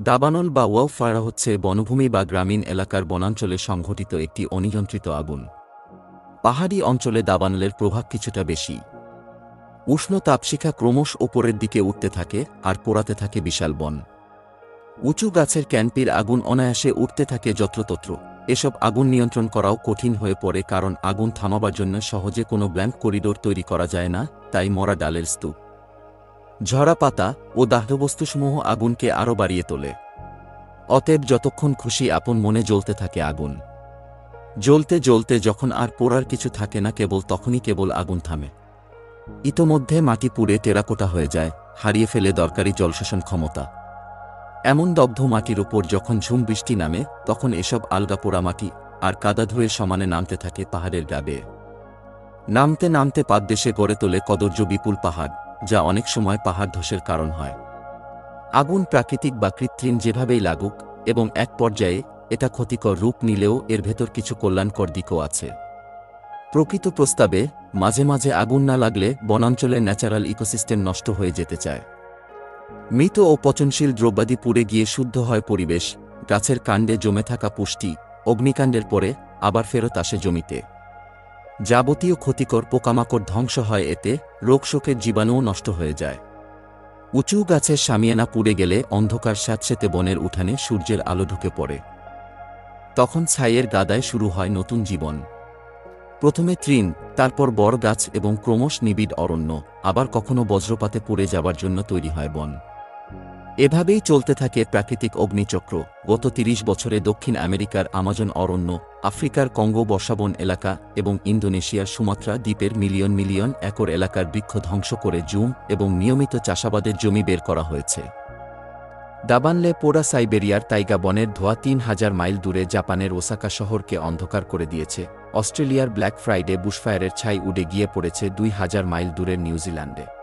দাবানল বা ওয়াফায়ার হচ্ছে বনভূমি বা গ্রামীণ এলাকার বনাঞ্চলে সংঘটিত একটি অনিয়ন্ত্রিত আগুন। পাহাড়ি অঞ্চলে দাবানলের প্রভাব কিছুটা বেশি। উষ্ণ তাপশিখা ক্রমশ ওপরের দিকে উঠতে থাকে আর পোড়াতে থাকে বিশাল বন। উঁচু গাছের ক্যানপির আগুন অনায়াসে উঠতে থাকে যত্রতত্র। এসব আগুন নিয়ন্ত্রণ করাও কঠিন হয়ে পড়ে কারণ আগুন থামাবার জন্য সহজে কোনো ব্ল্যাঙ্ক করিডোর তৈরি করা যায় না, তাই মরা ডালের স্তূপ। ঝরা পাতা ও দাহ্যবস্তুসমূহ আগুনকে আরও বাড়িয়ে তোলে। অতএব যতক্ষণ খুশি আপন মনে জ্বলতে থাকে আগুন। জ্বলতে জ্বলতে যখন আর পোড়ার কিছু থাকে না কেবল তখনই কেবল আগুন থামে। ইতোমধ্যে মাটি পুড়ে টেরাকোটা হয়ে যায়, হারিয়ে ফেলে দরকারি জলশোষণ ক্ষমতা। এমন দগ্ধ মাটির ওপর যখন ঝুম বৃষ্টি নামে, তখন এসব আলগা পোড়া মাটি আর কাদা ধুয়ে সমানে নামতে থাকে পাহাড়ের গাবে নামতে নামতে পাদদেশে গড়ে তোলে কদর্য বিপুল পাহাড়। যা অনেক সময় পাহাড় ধসের কারণ হয়। আগুন প্রাকৃতিক বা কৃত্রিম যেভাবেই লাগুক এবং এক পর্যায়ে এটা ক্ষতিকর রূপ নিলেও এর ভেতর কিছু কল্যাণকর দিকও আছে। প্রকৃত প্রস্তাবে, মাঝে মাঝে আগুন না লাগলে বনাঞ্চলের ন্যাচারাল ইকোসিস্টেম নষ্ট হয়ে যেতে চায়। মৃত ও পচনশীল দ্রব্যাদি পুড়ে গিয়ে শুদ্ধ হয় পরিবেশ, গাছের কাণ্ডে জমে থাকা পুষ্টি, অগ্নিকাণ্ডের পরে আবার ফেরত আসে জমিতে। যাবতীয় ক্ষতিকর পোকামাকড় ধ্বংস হয় এতে রোগশোকের জীবাণুও নষ্ট হয়ে যায়। উঁচু গাছের সামিয়ানা পুড়ে গেলে অন্ধকার স্যাঁতসেতে বনের উঠানে সূর্যের আলো ঢুকে পড়ে। তখন ছাইয়ের গাদায় শুরু হয় নতুন জীবন। প্রথমে তৃণ, তারপর বড় গাছ এবং ক্রমশ নিবিড় অরণ্য, আবার কখনো বজ্রপাতে পড়ে যাবার জন্য তৈরি হয় বন। এভাবেই চলতে থাকে প্রাকৃতিক অগ্নিচক্র। গত তিরিশ বছরে দক্ষিণ আমেরিকার আমাজন অরণ্য আফ্রিকার কঙ্গো বর্ষাবন এলাকা এবং ইন্দোনেশিয়ার সুমাত্রা দ্বীপের মিলিয়ন মিলিয়ন একর এলাকার বৃক্ষ ধ্বংস করে জুম এবং নিয়মিত চাষাবাদের জমি বের করা হয়েছে। দাবানলে পোড়া সাইবেরিয়ার তাইগা বনের ধোয়া তিন হাজার মাইল দূরে জাপানের ওসাকা শহরকে অন্ধকার করে দিয়েছে। অস্ট্রেলিয়ার ব্ল্যাক ফ্রাইডে বুশফায়ারের ছাই উড়ে গিয়ে পড়েছে দুই হাজার মাইল দূরের নিউজিল্যান্ডে।